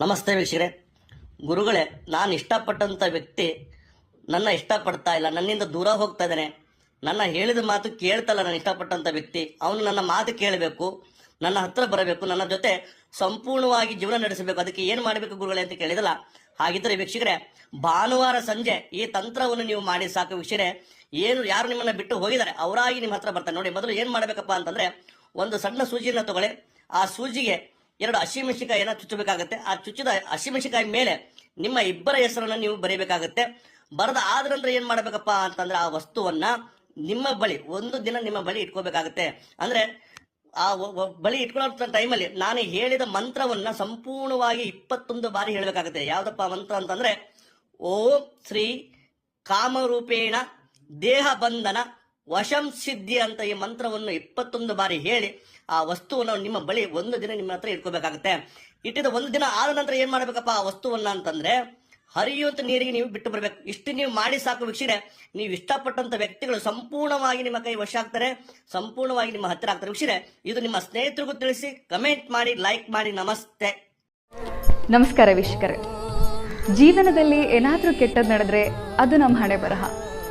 ನಮಸ್ತೆ ವೀಕ್ಷಕರೇ. ಗುರುಗಳೇ, ನಾನು ಇಷ್ಟಪಟ್ಟಂಥ ವ್ಯಕ್ತಿ ನನ್ನ ಇಷ್ಟಪಡ್ತಾ ಇಲ್ಲ, ನನ್ನಿಂದ ದೂರ ಹೋಗ್ತಾ ಇದ್ದಾನೆ. ನನ್ನ ಹೇಳಿದ ಮಾತು ಕೇಳ್ತಲ್ಲ ನಾನು ಇಷ್ಟಪಟ್ಟಂಥ ವ್ಯಕ್ತಿ. ಅವನು ನನ್ನ ಮಾತು ಕೇಳಬೇಕು, ನನ್ನ ಹತ್ರ ಬರಬೇಕು, ನನ್ನ ಜೊತೆ ಸಂಪೂರ್ಣವಾಗಿ ಜೀವನ ನಡೆಸಬೇಕು. ಅದಕ್ಕೆ ಏನು ಮಾಡಬೇಕು ಗುರುಗಳೇ ಅಂತ ಕೇಳಿದಲ್ಲ? ಹಾಗಿದ್ದರೆ ವೀಕ್ಷಕರೇ, ಭಾನುವಾರ ಸಂಜೆ ಈ ತಂತ್ರವನ್ನು ನೀವು ಮಾಡಿ ಸಾಕು ವೀಕ್ಷಕರೇ. ಏನು, ಯಾರು ನಿಮ್ಮನ್ನ ಬಿಟ್ಟು ಹೋಗಿದ್ದಾರೆ? ಅವರಾಗಿ ನಿಮ್ಮ ಹತ್ರ ಬರ್ತಾರೆ. ನೋಡಿ, ಮೊದಲು ಏನು ಮಾಡಬೇಕಪ್ಪ ಅಂತಂದ್ರೆ, ಒಂದು ಸಣ್ಣ ಸೂಜಿಯನ್ನು ತಗೊಳ್ಳಿ. ಆ ಸೂಜಿಗೆ ಎರಡು ಹಸಿಮೆಣಸಿಕಾಯಿನ ಚುಚ್ಚಬೇಕಾಗುತ್ತೆ. ಆ ಚುಚ್ಚಿದ ಹಸಿಮೆಣಸಿಕಾಯಿ ಮೇಲೆ ನಿಮ್ಮ ಇಬ್ಬರ ಹೆಸರನ್ನ ನೀವು ಬರೀಬೇಕಾಗತ್ತೆ. ಬರದ ಆದ್ರಂದ್ರೆ ನಂತರ ಏನ್ ಮಾಡ್ಬೇಕಪ್ಪ ಅಂತಂದ್ರೆ ಆ ವಸ್ತುವನ್ನ ನಿಮ್ಮ ಬಳಿ, ಒಂದು ದಿನ ನಿಮ್ಮ ಬಳಿ ಇಟ್ಕೋಬೇಕಾಗತ್ತೆ. ಅಂದ್ರೆ ಆ ಬಳಿ ಇಟ್ಕೊಳ್ಳೋ ಟೈಮಲ್ಲಿ ನಾನು ಹೇಳಿದ ಮಂತ್ರವನ್ನ ಸಂಪೂರ್ಣವಾಗಿ ಇಪ್ಪತ್ತೊಂದು ಬಾರಿ ಹೇಳಬೇಕಾಗುತ್ತೆ. ಯಾವ್ದಪ್ಪ ಮಂತ್ರ ಅಂತಂದ್ರೆ, ಓಂ ಶ್ರೀ ಕಾಮರೂಪೇಣ ದೇಹ ಬಂಧನ ವಶಂ ಸಿದ್ಧಿ ಅಂತ ಈ ಮಂತ್ರವನ್ನು ಇಪ್ಪತ್ತೊಂದು ಬಾರಿ ಹೇಳಿ ಆ ವಸ್ತುವನ್ನು ನಿಮ್ಮ ಬಳಿ ಒಂದು ದಿನ ನಿಮ್ಮ ಹತ್ರ ಇಟ್ಕೋಬೇಕಾಗುತ್ತೆ. ಇಟ್ಟಿದ ಒಂದು ದಿನ ಆದ ನಂತರ ಏನ್ ಮಾಡ್ಬೇಕಪ್ಪ ಆ ವಸ್ತುವನ್ನ ಅಂತಂದ್ರೆ, ಹರಿಯುವಂತ ನೀರಿಗೆ ನೀವು ಬಿಟ್ಟು ಬರಬೇಕು. ಇಷ್ಟು ನೀವು ಮಾಡಿ ಸಾಕು ವೀಕ್ಷಣೆ ನೀವು ಇಷ್ಟಪಟ್ಟಂತ ವ್ಯಕ್ತಿಗಳು ಸಂಪೂರ್ಣವಾಗಿ ನಿಮ್ಮ ಕೈ ವಶ ಆಗ್ತಾರೆ, ಸಂಪೂರ್ಣವಾಗಿ ನಿಮ್ಮ ಹತ್ತಿರ ಆಗ್ತಾರೆ. ವೀಕ್ಷಣೆ ಇದು ನಿಮ್ಮ ಸ್ನೇಹಿತರಿಗೂ ತಿಳಿಸಿ, ಕಮೆಂಟ್ ಮಾಡಿ, ಲೈಕ್ ಮಾಡಿ, ನಮಸ್ತೆ. ನಮಸ್ಕಾರ ವೀಕ್ಷಕರೇ. ಜೀವನದಲ್ಲಿ ಏನಾದರೂ ಕೆಟ್ಟದ್ದು ನಡೆದ್ರೆ ಅದು ನಮ್ಮ ಹಣೆ ಬರಹ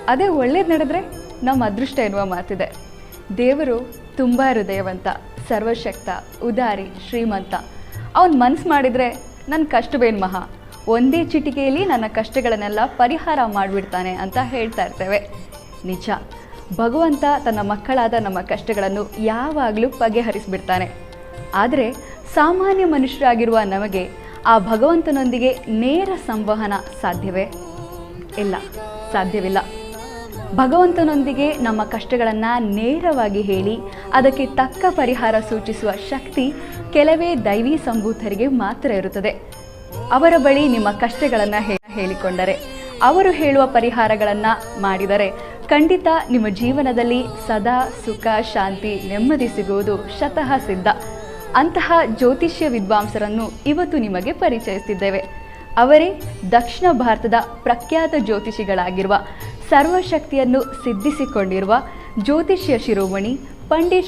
ಅದೇ ಒಳ್ಳೇದು ನಡೆದ್ರೆ ನಮ್ಮ ಅದೃಷ್ಟ ಎನ್ನುವ ಮಾತಿದೆ. ದೇವರು ತುಂಬ ಹೃದಯವಂತ, ಸರ್ವಶಕ್ತ, ಉದಾರಿ, ಶ್ರೀಮಂತ. ಅವನು ಮನ್ಸು ಮಾಡಿದರೆ ನನ್ನ ಕಷ್ಟವೇನು ಮಹಾ? ಒಂದೇ ಚಿಟಿಕೆಯಲ್ಲಿ ನನ್ನ ಕಷ್ಟಗಳನ್ನೆಲ್ಲ ಪರಿಹಾರ ಮಾಡಿಬಿಡ್ತಾನೆ ಅಂತ ಹೇಳ್ತಾ ಇರ್ತೇವೆ. ನಿಜ. ಭಗವಂತ ತನ್ನ ಮಕ್ಕಳಾದ ನಮ್ಮ ಕಷ್ಟಗಳನ್ನು ಯಾವಾಗಲೂ ಬಗೆಹರಿಸಿಬಿಡ್ತಾನೆ. ಆದರೆ ಸಾಮಾನ್ಯ ಮನುಷ್ಯರಾಗಿರುವ ನಮಗೆ ಆ ಭಗವಂತನೊಂದಿಗೆ ನೇರ ಸಂವಹನ ಸಾಧ್ಯವೇ? ಇಲ್ಲ, ಸಾಧ್ಯವಿಲ್ಲ. ಭಗವಂತನೊಂದಿಗೆ ನಮ್ಮ ಕಷ್ಟಗಳನ್ನು ನೇರವಾಗಿ ಹೇಳಿ, ಅದಕ್ಕೆ ತಕ್ಕ ಪರಿಹಾರ ಸೂಚಿಸುವ ಶಕ್ತಿ ಕೆಲವೇ ದೈವಿ ಸಂಭೂತರಿಗೆ ಮಾತ್ರ ಇರುತ್ತದೆ. ಅವರ ಬಳಿ ನಿಮ್ಮ ಕಷ್ಟಗಳನ್ನು ಹೇಳಿಕೊಂಡರೆ, ಅವರು ಹೇಳುವ ಪರಿಹಾರಗಳನ್ನು ಮಾಡಿದರೆ ಖಂಡಿತ ನಿಮ್ಮ ಜೀವನದಲ್ಲಿ ಸದಾ ಸುಖ, ಶಾಂತಿ, ನೆಮ್ಮದಿ ಸಿಗುವುದು ಶತಃ ಸಿದ್ಧ. ಅಂತಹ ಜ್ಯೋತಿಷ್ಯ ವಿದ್ವಾಂಸರನ್ನು ಇವತ್ತು ನಿಮಗೆ ಪರಿಚಯಿಸುತ್ತಿದ್ದೇವೆ ಅವರೇ ದಕ್ಷಿಣ ಭಾರತದ ಪ್ರಖ್ಯಾತ ಜ್ಯೋತಿಷಿಗಳಾಗಿರುವ ಸರ್ವಶಕ್ತಿಯನ್ನು ಸಿದ್ಧಿಸಿಕೊಂಡಿರುವ ಜ್ಯೋತಿಷ್ಯ ಶಿರೋಮಣಿ ಪಂಡಿತ್